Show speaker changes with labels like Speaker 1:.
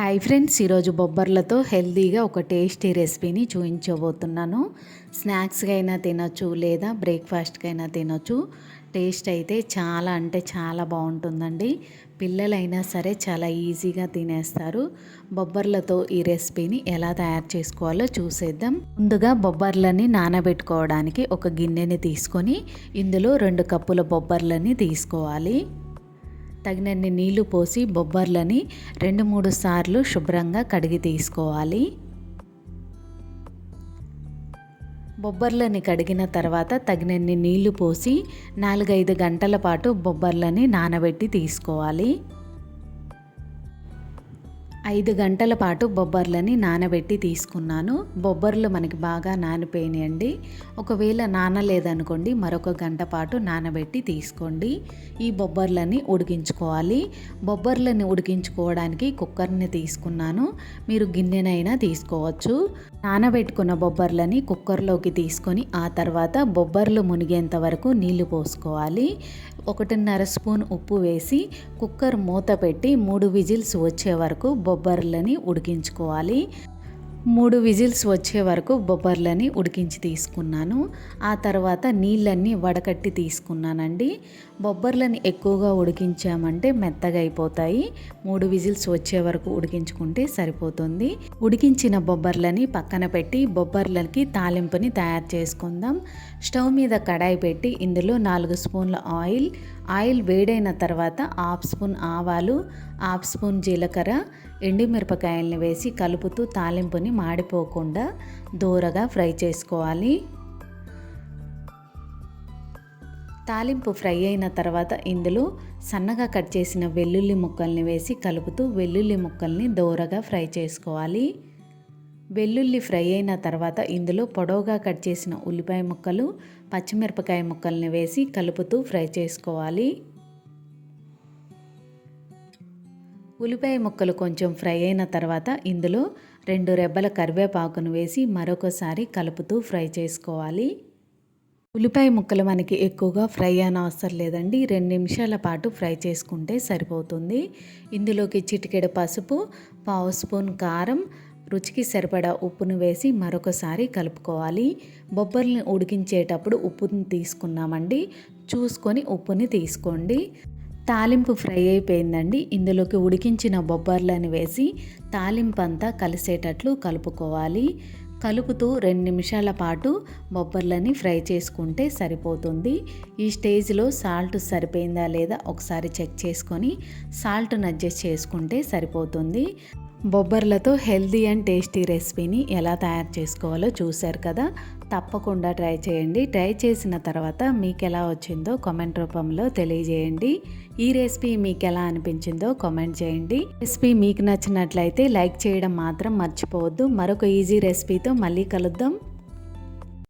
Speaker 1: Hi friends ఈరోజు బొబ్బర్లతో హెల్తీగా ఒక టేస్టీ రెసిపీని చూపించబోతున్నాను. స్నాక్స్గా అయినా తినొచ్చు లేదా బ్రేక్ఫాస్ట్కి అయినా తినొచ్చు. టేస్ట్ అయితే చాలా అంటే చాలా బాగుంటుందండి. పిల్లలైనా సరే చాలా ఈజీగా తినేస్తారు. బొబ్బర్లతో ఈ రెసిపీని ఎలా తయారు చేసుకోవాలో చూసేద్దాం. ముందుగా బొబ్బర్లని నానబెట్టుకోవడానికి ఒక గిన్నెని తీసుకొని ఇందులో రెండు కప్పుల బొబ్బర్లని తీసుకోవాలి. తగినన్ని నీళ్ళు పోసి బొబ్బర్లని రెండు మూడు సార్లు శుభ్రంగా కడిగి తీసుకోవాలి. బొబ్బర్లని కడిగిన తర్వాత తగినన్ని నీళ్ళు పోసి నాలుగైదు గంటల పాటు బొబ్బర్లని నానబెట్టి తీసుకోవాలి. ఐదు గంటల పాటు బొబ్బర్లని నానబెట్టి తీసుకున్నాను. బొబ్బర్లు మనకి బాగా నానిపోయినాయండి. ఒకవేళ నానలేదనుకోండి మరొక గంట పాటు నానబెట్టి తీసుకోండి. ఈ బొబ్బర్లని ఉడికించుకోవాలి. బొబ్బర్లని ఉడికించుకోవడానికి కుక్కర్ని తీసుకున్నాను. మీరు గిన్నెనైనా తీసుకోవచ్చు. నానబెట్టుకున్న బొబ్బర్లని కుక్కర్లోకి తీసుకొని ఆ తర్వాత బొబ్బర్లు మునిగేంత వరకు నీళ్ళు పోసుకోవాలి. ఒకటిన్నర స్పూన్ ఉప్పు వేసి కుక్కర్ మూత పెట్టి మూడు విజిల్స్ వచ్చే వరకు బొబ్బర్లని ఉడికించుకోవాలి. మూడు విజిల్స్ వచ్చే వరకు బొబ్బర్లని ఉడికించి తీసుకున్నాను. ఆ తర్వాత నీళ్ళన్నీ వడకట్టి తీసుకున్నానండి. బొబ్బర్లని ఎక్కువగా ఉడికించామంటే మెత్తగా అయిపోతాయి. మూడు విజిల్స్ వచ్చే వరకు ఉడికించుకుంటే సరిపోతుంది. ఉడికించిన బొబ్బర్లని పక్కన పెట్టి బొబ్బర్లకి తాలింపుని తయారు చేసుకుందాం. స్టవ్ మీద కడాయి పెట్టి ఇందులో నాలుగు స్పూన్ల ఆయిల్ ఆయిల్ వేడైన తర్వాత హాఫ్ స్పూన్ ఆవాలు హాఫ్ స్పూన్ జీలకర్ర ఎండుమిరపకాయలని వేసి కలుపుతూ తాలింపుని మాడిపోకుండా దూరగా ఫ్రై చేసుకోవాలి. తాలింపు ఫ్రై అయిన తర్వాత ఇందులో సన్నగా కట్ చేసిన వెల్లుల్లి ముక్కల్ని వేసి కలుపుతూ వెల్లుల్లి ముక్కల్ని దోరగా ఫ్రై చేసుకోవాలి. వెల్లుల్లి ఫ్రై అయిన తర్వాత ఇందులో పొడవుగా కట్ చేసిన ఉల్లిపాయ ముక్కలు పచ్చిమిరపకాయ ముక్కల్ని వేసి కలుపుతూ ఫ్రై చేసుకోవాలి. ఉల్లిపాయ ముక్కలు కొంచెం ఫ్రై అయిన తర్వాత ఇందులో రెండు రెబ్బల కరివేపాకును వేసి మరొకసారి కలుపుతూ ఫ్రై చేసుకోవాలి. ఉల్లిపాయ ముక్కలు మనకి ఎక్కువగా ఫ్రై అనవసరం అవసరం లేదండి. రెండు నిమిషాల పాటు ఫ్రై చేసుకుంటే సరిపోతుంది. ఇందులోకి చిటికెడ పసుపు పావు స్పూన్ కారం రుచికి సరిపడా ఉప్పును వేసి మరొకసారి కలుపుకోవాలి. బొబ్బర్ని ఉడికించేటప్పుడు ఉప్పుని తీసుకున్నామండి. చూసుకొని ఉప్పుని తీసుకోండి. తాలింపు ఫ్రై అయిపోయిందండి. ఇందులోకి ఉడికించిన బొబ్బర్లను వేసి తాలింపు అంతా కలిసేటట్లు కలుపుకోవాలి. కలుపుతూ రెండు నిమిషాల పాటు బొబ్బర్లని ఫ్రై చేసుకుంటే సరిపోతుంది. ఈ స్టేజ్లో సాల్ట్ సరిపోయిందా లేదా ఒకసారి చెక్ చేసుకొని సాల్ట్ని అడ్జస్ట్ చేసుకుంటే సరిపోతుంది. బొబ్బర్లతో హెల్దీ అండ్ టేస్టీ రెసిపీని ఎలా తయారు చేసుకోవాలో చూశారు కదా? తప్పకుండా ట్రై చేయండి. ట్రై చేసిన తర్వాత మీకు ఎలా వచ్చిందో కామెంట్ రూపంలో తెలియజేయండి. ఈ రెసిపీ మీకు ఎలా అనిపించిందో కామెంట్ చేయండి. రెసిపీ మీకు నచ్చినట్లయితే లైక్ చేయడం మాత్రం మర్చిపోవద్దు. మరొక ఈజీ రెసిపీతో మళ్ళీ కలుద్దాం.